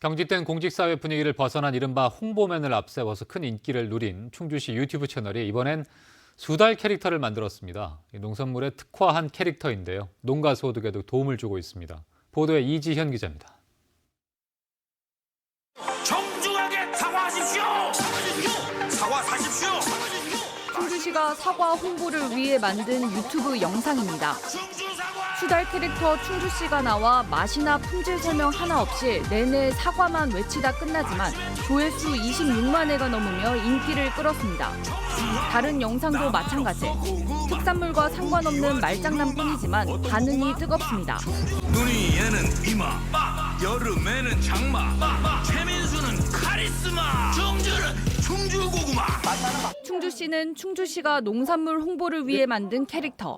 경직된 공직사회 분위기를 벗어난 이른바 홍보맨을 앞세워서 큰 인기를 누린 충주시 유튜브 채널이 이번엔 수달 캐릭터를 만들었습니다. 이 농산물에 특화한 캐릭터인데요. 농가 소득에도 도움을 주고 있습니다. 보도에 이지현 기자입니다. 충주시가 사과 홍보를 위해 만든 유튜브 영상입니다. 충주. 수달 캐릭터 충주 씨가 나와 맛이나 품질 설명 하나 없이 내내 사과만 외치다 끝나지만 조회수 26만 회가 넘으며 인기를 끌었습니다. 다른 영상도 마찬가지. 특산물과 상관없는 말장난뿐이지만 반응이 뜨겁습니다. 눈이 얘는 이마. 여름에는 장마. 최민수는 카리스마. 충주는 충주 고구마. 충주시는 충주시가 농산물 홍보를 위해 만든 캐릭터.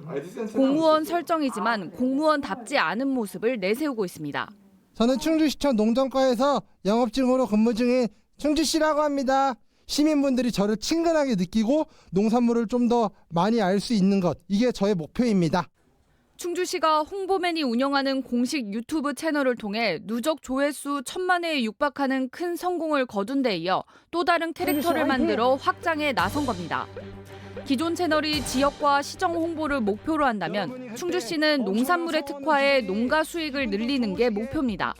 공무원 설정이지만 공무원답지 않은 모습을 내세우고 있습니다. 저는 충주시청 농정과에서 영업직으로 근무 중인 충주씨라고 합니다. 시민분들이 저를 친근하게 느끼고 농산물을 좀 더 많이 알 수 있는 것 이게 저의 목표입니다. 충주시가 홍보맨이 운영하는 공식 유튜브 채널을 통해 누적 조회수 천만 회에 육박하는 큰 성공을 거둔 데 이어 또 다른 캐릭터를 만들어 확장에 나선 겁니다. 기존 채널이 지역과 시정 홍보를 목표로 한다면 충주시는 농산물에 특화해 농가 수익을 늘리는 게 목표입니다.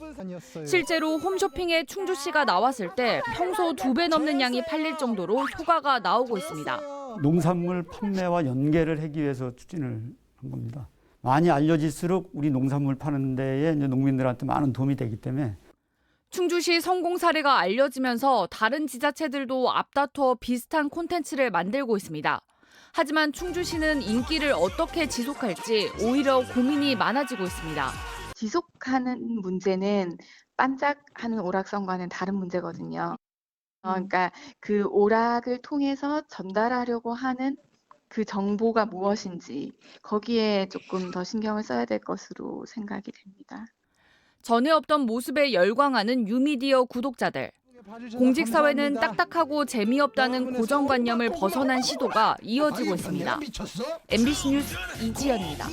실제로 홈쇼핑에 충주시가 나왔을 때 평소 두 배 넘는 양이 팔릴 정도로 효과가 나오고 있습니다. 농산물 판매와 연계를 하기 위해서 추진을 한 겁니다. 많이 알려질수록 우리 농산물 파는 데에 이제 농민들한테 많은 도움이 되기 때문에 충주시 성공 사례가 알려지면서 다른 지자체들도 앞다퉈 비슷한 콘텐츠를 만들고 있습니다. 하지만 충주시는 인기를 어떻게 지속할지 오히려 고민이 많아지고 있습니다. 지속하는 문제는 반짝하는 오락성과는 다른 문제거든요. 어, 그러니까 그 오락을 통해서 전달하려고 하는 그 정보가 무엇인지 거기에 조금 더 신경을 써야 될 것으로 생각이 됩니다. 전에 없던 모습에 열광하는 유미디어 구독자들. 공직 사회는 딱딱하고 재미없다는 고정관념을 벗어난 시도가 이어지고 있습니다. MBC 뉴스 이지연입니다.